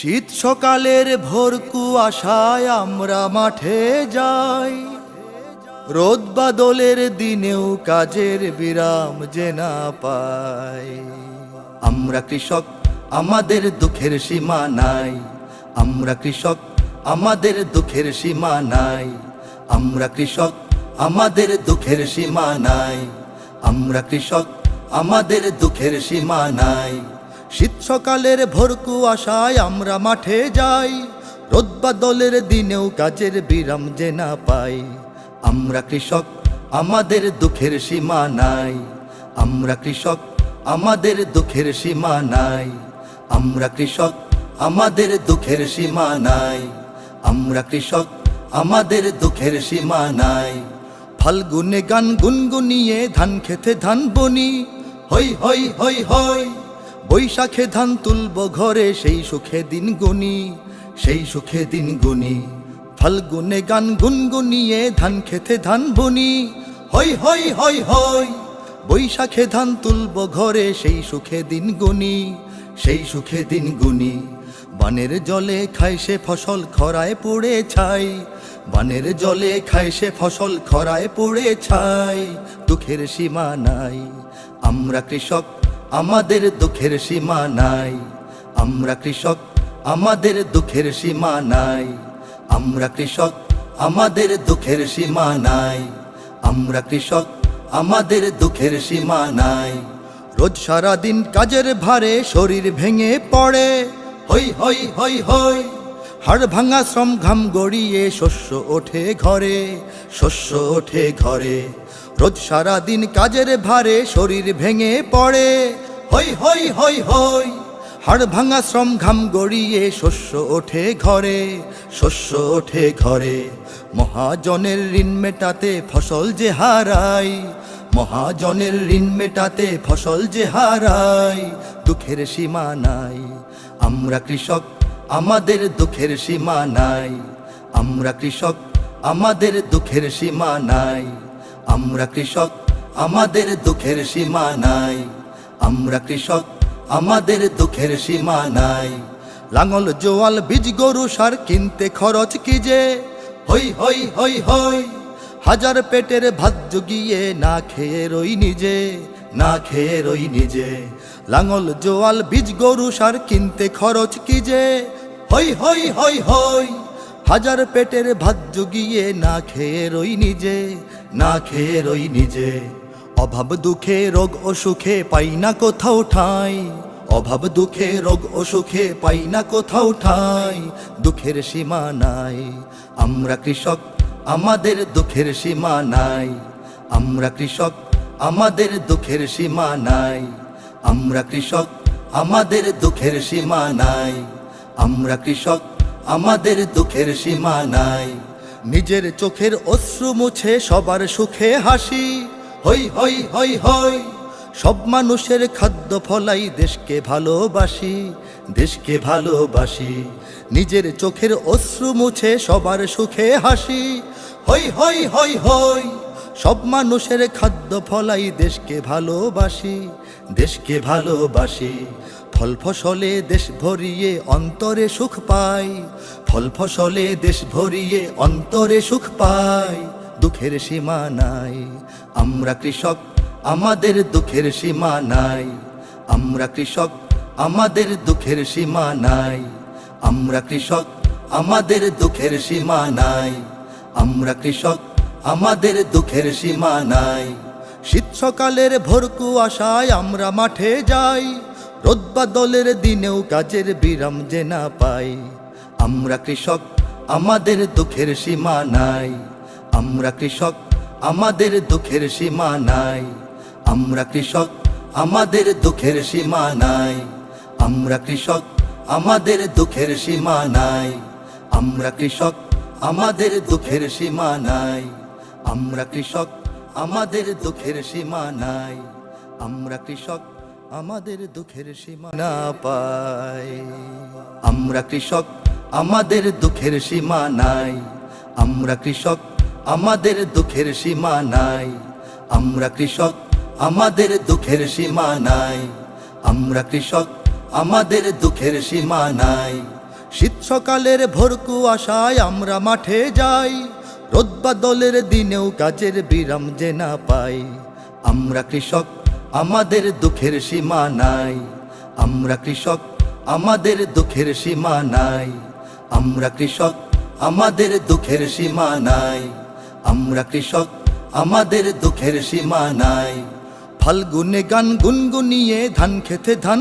শীত সকালের ভোর কুয়াশায় আমরা মাঠে যাই। রোদ বাদলের দিনেও কাজের বিরাম যে না পাই। আমরা কৃষক, আমাদের দুঃখের সীমা নাই। আমরা কৃষক, আমাদের দুঃখের সীমা নাই। আমরা কৃষক, আমাদের দুঃখের সীমা নাই। আমরা কৃষক, আমাদের দুঃখের সীমা নাই। শীত সকালের ভোর কুয়াশায় আমরা মাঠে যাই। রোদ বাদলের দিনেও কাজের বিরাম যে না পাই। আমরা কৃষক, আমাদের দুঃখের সীমা নাই। আমরা কৃষক, আমাদের দুঃখের সীমা নাই। আমরা কৃষক, আমাদের দুঃখের সীমা নাই। আমরা কৃষক, আমাদের দুঃখের সীমা নাই। ফাল্গুনে গান গুনগুনিয়ে ধান খেতে ধান বনি। হই হই হই হই। বৈশাখে ধান তুলব ঘরে, সেই সুখে দিন গুনি, সেই সুখে দিন গুনি। ফাল্গুনে গান গুনগুনিয়ে ধান খেতে ধান বনি। হই হই হই হই, বৈশাখে ধান তুলব ঘরে, সেই সুখে দিন গুনি, সেই সুখে দিন গুনি। বানের জলে খায় সে ফসল খরায় পড়ে ছাই, বানের জলে খায় সে ফসল খরায় পড়ে ছাই, দুঃখের সীমা নাই। আমরা কৃষক আমাদের দুঃখের সীমা নাই। আমরা কৃষক, আমাদের দুঃখের সীমা নাই। আমরা কৃষক, আমাদের দুঃখের সীমা নাই। আমরা কৃষক, আমাদের দুঃখের সীমা নাই। রোজ সারা দিন কাজের ভারে শরীর ভেঙে পড়ে। হই হই হই হই হাড় ভাঙা শ্রম ঘাম গড়িয়ে শস্য ওঠে ঘরে, শস্য ওঠে ঘরে। রোজ সারা দিন কাজের ভারে শরীর ভেঙে পড়ে। হই হই হই হই। হাড় ভাঙা শ্রম ঘাম গড়িয়ে শস্য ওঠে ঘরে, শস্য ওঠে ঘরে। মহাজনের ঋণ মেটাতে ফসল যে হারাই, মহাজনের ঋণ মেটাতে ফসল যে হারাই, দুঃখের সীমা নাই। আমরা কৃষক, আমাদের দুঃখের সীমা নাই। আমরা কৃষক, আমাদের দুঃখের সীমা নাই। আমরা কৃষক, আমাদের দুঃখের সীমা নাই। আমরা কৃষক, আমাদের দুঃখের সীমা নাই। লাঙল, জোয়াল, বীজ, গরু, সার কিনতে খরচ কি যে? হই হই হই হই, হাজার পেটের ভাত জুগিয়ে না খেয়ে রই নিজে, না খেয়ে রই নিজে। লাঙল, জোয়াল, বীজ, গরু, সার কিনতে খরচ কি যে? হই হই হই হই, হাজার পেটের ভাত জুগিয়ে না খেয়ে রই নিজে, না খেয়ে রই নিজে। অভাব দুঃখে, রোগ অসুখে পাই না কোথাও ঠাই। অভাব দুঃখে, রোগ অসুখে পাই না কোথাও ঠাই। দুঃখের সীমা নাই। আমরা কৃষক, আমাদের দুঃখের সীমা নাই। আমরা কৃষক, আমাদের দুঃখের সীমা নাই। আমরা কৃষক, আমাদের দুঃখের সীমা নাই। আমরা কৃষক, আমাদের দুঃখের সীমা নাই। নিজের চোখের অশ্রু মুছে সবার সুখে হাসি। হই হই হই হই। সব মানুষের খাদ্য ফলাই দেশকে ভালোবাসি দেশকে ভালোবাসি। নিজের চোখের অশ্রু মুছে সবার সুখে হাসি। হই হই হই হই। সব মানুষের খাদ্য ফলাই দেশকে ভালোবাসি দেশকে ভালোবাসি। ফল ফসলে দেশ ভরিয়ে অন্তরে সুখ পাই, ফল ফসলে দেশ ভরিয়ে অন্তরে সুখ পাই। দুঃখের সীমা নাই। আমরা কৃষক, আমাদের দুঃখের সীমা নাই। আমরা কৃষক, আমাদের দুঃখের সীমা নাই। আমরা কৃষক, আমাদের দুঃখের সীমা নাই। আমরা কৃষক, আমাদের দুঃখের সীমা নাই। শীত সকালের ভোর কুয়াশায় আমরা মাঠে যাই। রোদ বাদলের দিনেও কাজের বিরাম যে না পাই। আমরা কৃষক, আমাদের দুঃখের সীমা নাই। আমরা কৃষক, আমাদের দুঃখের সীমা নাই। আমরা কৃষক, আমাদের দুঃখের সীমা নাই। আমরা কৃষক, আমাদের দুঃখের সীমা নাই। আমরা কৃষক, আমাদের দুঃখের সীমা নাই। আমরা কৃষক, আমাদের দুঃখের সীমা নাই। আমরা কৃষক, আমাদের দুঃখের সীমা না পাই। আমরা কৃষক, আমাদের দুঃখের সীমা নাই। আমরা কৃষক আমাদের দুঃখের সীমা নাই। আমরা কৃষক, আমাদের দুঃখের সীমা নাই। আমরা কৃষক, আমাদের দুঃখের সীমা নাই। শীত সকালের ভোর কুয়াশায় আমরা মাঠে যাই। রোদ বাদলের দিনেও কাজের বিরাম যে না পাই। আমরা কৃষক, আমাদের দুঃখের সীমা নাই। আমরা কৃষক, আমাদের দুঃখের সীমা নাই। আমরা কৃষক, আমাদের দুঃখের সীমা নাই। আমরা কৃষক আমাদের দুঃখের সীমা নাই। ফাল্গুনে গান গুনগুনিয়ে ধান খেতে ধান